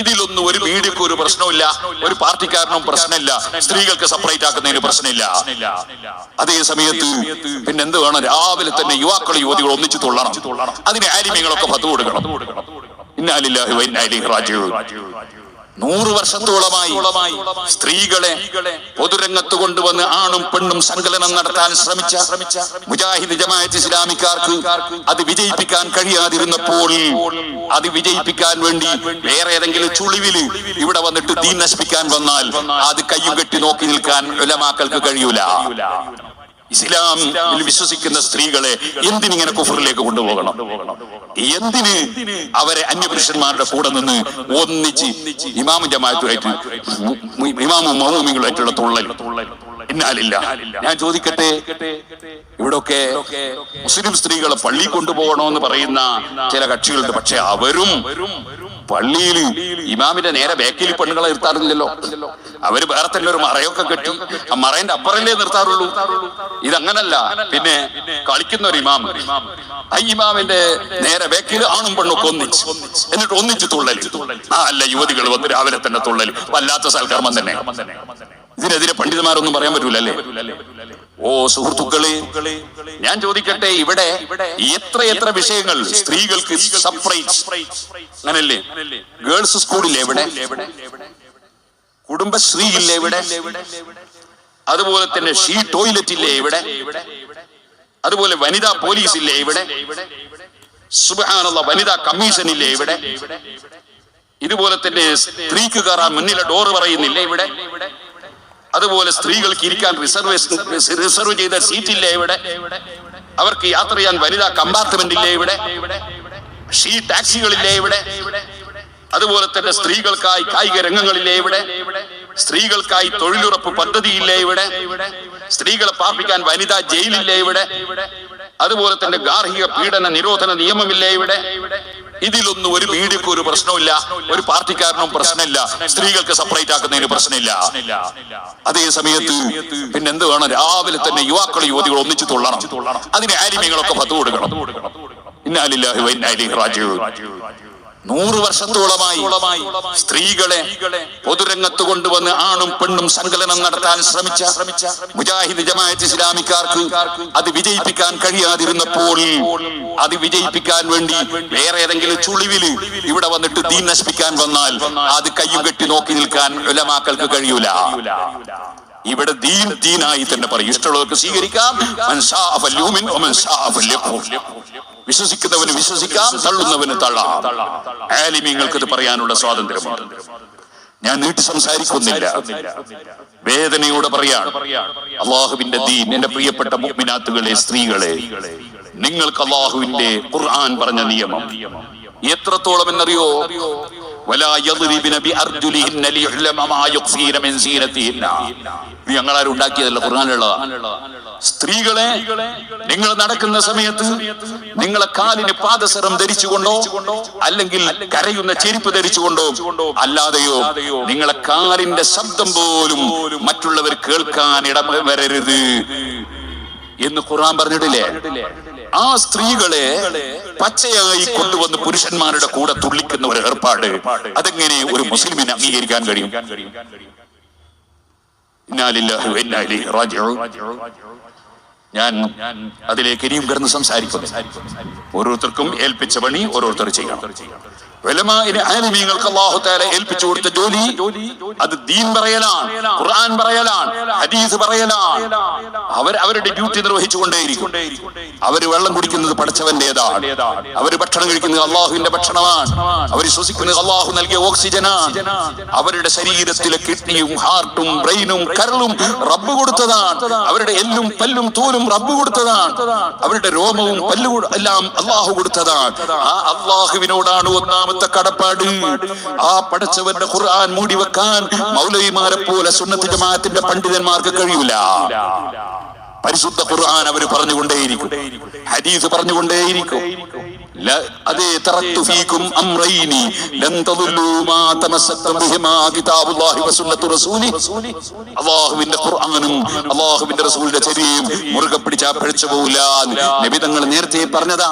ഇതിലൊന്നും ഒരു മീഡിയക്ക് ഒരു പ്രശ്നമില്ല ഒരു പാർട്ടിക്കാരനും പ്രശ്നമില്ല. സ്ത്രീകൾക്ക് സെപ്പറേറ്റ് ആക്കുന്നതിന് പ്രശ്നമില്ല. അതേ സമയത്ത് പിന്നെ എന്ത് വേണം? രാവിലെ തന്നെ യുവാക്കൾ യുവതികൾ ഒന്നിച്ചു തുള്ളണം. അതിന് ആരിമികളൊക്കെ പത്ത് കൊടുക്കണം. ഇന്നാലില്ലാഹി വ ഇന്നാ ഇലൈഹി റാജിഊൻ. നൂറ് വർഷത്തോളമായി സ്ത്രീകളെ പൊതുരംഗത്ത് കൊണ്ടുവന്ന് ആണും പെണ്ണും സങ്കലനം നടത്താൻ ശ്രമിച്ച മുജാഹിദ് ജമാഅത്ത് ഇസ്ലാമിക്കാർക്ക് അത് വിജയിപ്പിക്കാൻ കഴിയാതിരുന്നപ്പോൾ അത് വിജയിപ്പിക്കാൻ വേണ്ടി വേറെ ഏതെങ്കിലും ചുളിവിൽ ഇവിടെ വന്നിട്ട് തീ നശിപ്പിക്കാൻ വന്നാൽ അത് കയ്യും കെട്ടി നോക്കി നിൽക്കാൻ ഉലമാക്കൾക്ക് കഴിയൂല. ഇസ്ലാമിൽ വിശ്വസിക്കുന്ന സ്ത്രീകളെ എന്തിനിങ്ങനെ കുഫറിലേക്ക് കൊണ്ടുപോകണം? എന്തിന് അവരെ അന്യപുരുഷന്മാരുടെ കൂടെ നിന്ന് ഒന്നിച്ച് ഇമാമിന്റെ ജമാഅത്തുമായിട്ട് ഇമാമും മൗമികളുമായിട്ടുള്ള തുള്ളൽ? ഇന്നാലില്ല. ഞാൻ ചോദിക്കട്ടെ ഇവിടൊക്കെ മുസ്ലിം സ്ത്രീകളെ പള്ളി കൊണ്ടുപോകണമെന്ന് പറയുന്ന ചില കക്ഷികളുണ്ട്. പക്ഷെ അവരും പള്ളിയിൽ ഇമാമിന്റെ നേരെ ബാക്കിൽ പെണ്ണുങ്ങളെ നിർത്താറില്ലല്ലോ. അവർ വേറെ തന്നെ ഒരു മറയൊക്കെ കെട്ടി ആ മറേന്റെ അപ്പറല്ലേ നിർത്താറുള്ളൂ. ഇതങ്ങനല്ല. പിന്നെ കളിക്കുന്ന ഒരു ഇമാം ആ ഇമാമിന്റെ നേരെ ബേക്കിൽ ആണും പെണ്ണൊക്കെ ഒന്നിച്ച്. എന്നിട്ട് ഒന്നിച്ച് തുള്ളൽ ആ അല്ല യുവതികൾ വന്ന് രാവിലെ തന്നെ തുള്ളൽ വല്ലാത്ത സൽക്കർമ്മം തന്നെ. ഇതിനെതിരെ പണ്ഡിതന്മാരൊന്നും പറയാൻ പറ്റൂല അല്ലേ ഓ സുഹൃത്തുക്കളെ ഞാൻ ചോദിക്കട്ടെ ഇവിടെ എത്ര എത്ര വിഷയങ്ങൾ സ്ത്രീകൾക്ക് സെപ്പറേറ്റ് അങ്ങനല്ലേ? ഗേൾസ് സ്കൂളില്ലേ എവിടെ കുടുംബശ്രീ ഇല്ലേ ഇവിടെ? അതുപോലെ തന്നെ ഷീ ടോയ്ലറ്റ് ഇല്ലേ ഇവിടെ? അതുപോലെ വനിതാ പോലീസ് ഇല്ലേ ഇവിടെ? സുബാനുള്ള വനിതാ കമ്മീഷൻ ഇല്ലേ ഇവിടെ? ഇതുപോലെ തന്നെ സ്ത്രീക്ക് കയറാൻ മുന്നിലെ ഡോറ് പറയുന്നില്ലേ ഇവിടെ? അതുപോലെ സ്ത്രീകൾക്ക് ഇരിക്കാൻ റിസർവേഷൻ റിസർവ് ചെയ്ത സീറ്റില്ലേ ഇവിടെ? അവർക്ക് യാത്ര ചെയ്യാൻ വനിതാ കമ്പാർട്ട്മെന്റ് ഇല്ലേ ഇവിടെ? ഷീ ടാക്സികളില്ലേ ഇവിടെ? അതുപോലെ തന്നെ സ്ത്രീകൾക്കായി കായിക രംഗങ്ങളില്ലേ ഇവിടെ? സ്ത്രീകൾക്കായി തൊഴിലുറപ്പ് പദ്ധതിയില്ലേ ഇവിടെ? സ്ത്രീകളെ പാർപ്പിക്കാൻ വനിതാ ജയിലില്ലേ ഇവിടെ? അതുപോലെ തന്നെ ഗാർഹിക പീഡന നിരോധന നിയമമില്ലേ ഇവിടെ? ഇതിലൊന്നും ഒരു മീഡിയക്ക് ഒരു പ്രശ്നമില്ല ഒരു പാർട്ടിക്കാരനും പ്രശ്നമില്ല. സ്ത്രീകൾക്ക് സെപ്പറേറ്റ് ആക്കുന്നതിന് പ്രശ്നമില്ല. അതേ സമയത്ത് പിന്നെ എന്ത് വേണം? രാവിലെ തന്നെ യുവാക്കൾ യുവതികൾ ഒന്നിച്ചു തുള്ളണം. അതിന് ആലിമ്യങ്ങളൊക്കെ പത്ത് കൊടുക്കണം. ഇന്നാലില്ലാഹു ഇന്നാലി റാജിഊൻ. നൂറ് വർഷത്തോളമായി സ്ത്രീകളെ പൊതുരംഗത്ത് കൊണ്ടുവന്ന് ആണും പെണ്ണും സങ്കലനം നടത്താൻ ശ്രമിച്ച മുജാഹിദ് ജമാഅത്ത് ഇസ്ലാമിക്കാർക്ക് അത് വിജയിപ്പിക്കാൻ കഴിയാതിരുന്നപ്പോൾ അത് വിജയിപ്പിക്കാൻ വേണ്ടി വേറെ ഏതെങ്കിലും ചുളിവിൽ ഇവിടെ വന്നിട്ട് ദീൻ നശിപ്പിക്കാൻ വന്നാൽ അത് കയ്യും കെട്ടി നോക്കി നിൽക്കാൻ ഉലമാക്കൾക്ക് കഴിയൂല. ഇവിടെ ദീൻ ദീനായി തന്നെ പറയും. ഇഷ്ടമുള്ളവർക്ക് സ്വീകരിക്കാം. വിശ്വസിക്കുന്നവന് വിശ്വസിക്കാം തള്ളുന്നവന് തള്ളാം. ആലിമീങ്ങൾക്ക് ഇത് പറയാനുള്ള സ്വാതന്ത്ര്യമുണ്ട്. ഞാൻ നീട്ടി സംസാരിക്കുന്നില്ല. വേദനയോടെ പറയാണ്. അള്ളാഹുവിന്റെ ദീൻ എന്റെ പ്രിയപ്പെട്ട മുഗ്മിനാത്തുകളെ സ്ത്രീകളെ നിങ്ങൾക്ക് അള്ളാഹുവിന്റെ ഖുർആൻ പറഞ്ഞ നിയമം എത്രത്തോളം എന്നറിയോ? ഞങ്ങളാരും ഉണ്ടാക്കിയതല്ല ഖുർആാനുള്ളതാ സ്ത്രീകളെ നിങ്ങൾ നടക്കുന്ന സമയത്ത് നിങ്ങളെ കാലിന് പാദസരം ധരിച്ചുകൊണ്ടോ അല്ലെങ്കിൽ കരയുന്ന ചെരുപ്പ് ധരിച്ചുകൊണ്ടോ അല്ലാതെയോ നിങ്ങളെ കാലിന്റെ ശബ്ദം പോലും മറ്റുള്ളവർ കേൾക്കാൻ ഇടം വരരുത് എന്ന് ഖുർആൻ പറഞ്ഞിട്ടില്ലേ? ആ സ്ത്രീകളെ പച്ചയായി കൊണ്ടുവന്ന് പുരുഷന്മാരുടെ കൂടെ തുള്ളിക്കുന്ന ഒരു ഏർപ്പാട്. അതെങ്ങനെ ഒരു മുസ്ലിമിനെ അംഗീകരിക്കാൻ കഴിയും? ഞാൻ അതിലേക്ക് ഇനിയും കിടന്ന് സംസാരിക്കുന്നു. ഓരോരുത്തർക്കും ഏൽപ്പിച്ച പണി ഓരോരുത്തർ ചെയ്യണം. ഏൽപ്പിച്ചു കൊടുത്ത ജോലി അത് ദീൻ പറയലാണ് ഖുർആൻ പറയലാണ് ഹദീസ് പറയലാണ്. അവർ അവരുടെ ഡ്യൂട്ടി നിർവഹിച്ചുകൊണ്ടേയിരിക്കും. അവർ വെള്ളം കുടിക്കുന്നത് പഠിച്ചവന്റേതാണ്. അവർ ഭക്ഷണം കഴിക്കുന്നത് അള്ളാഹുവിന്റെ ഭക്ഷണമാണ്. അവർ ശ്വസിക്കുന്നത് അള്ളാഹു നൽകിയ ഓക്സിജനാണ്. അവരുടെ ശരീരത്തിലെ കിഡ്നിയും ഹാർട്ടും ബ്രെയിനും കരളും റബ്ബ് കൊടുത്തതാണ്. അവരുടെ എല്ലും പല്ലും തോലും റബ്ബ് കൊടുത്തതാണ്. അവരുടെ രോമവും പല്ലു എല്ലാം അള്ളാഹു കൊടുത്തതാണ്. ആ അള്ളാഹുവിനോടാണ് ഒന്നാമത്തെ കടപ്പാട്. ആ പഠിച്ചവരുടെ ഖുർആൻ മൂടി വെക്കാൻ മൗലവിമാരെ പോലെ സുന്നത്തിന്റെ മാറ്റത്തിന്റെ പണ്ഡിതന്മാർക്ക് കഴിയൂല. പരിശുദ്ധ ഖുർആൻ അവർ പറഞ്ഞുകൊണ്ടേയിരിക്കും. ഹദീസ് പറഞ്ഞുകൊണ്ടേയിരിക്കും. അതേ തറത്തു ഫീകും അംറൈനി ലൻ മാ കിതാബുല്ലാഹി വസുന്നത്തു റസൂലി. ഖുർആനും ചര്യയും മുറുകെ പഴിച്ചു പോകില്ല നബി തങ്ങൾ നേരത്തെ പറഞ്ഞതാ.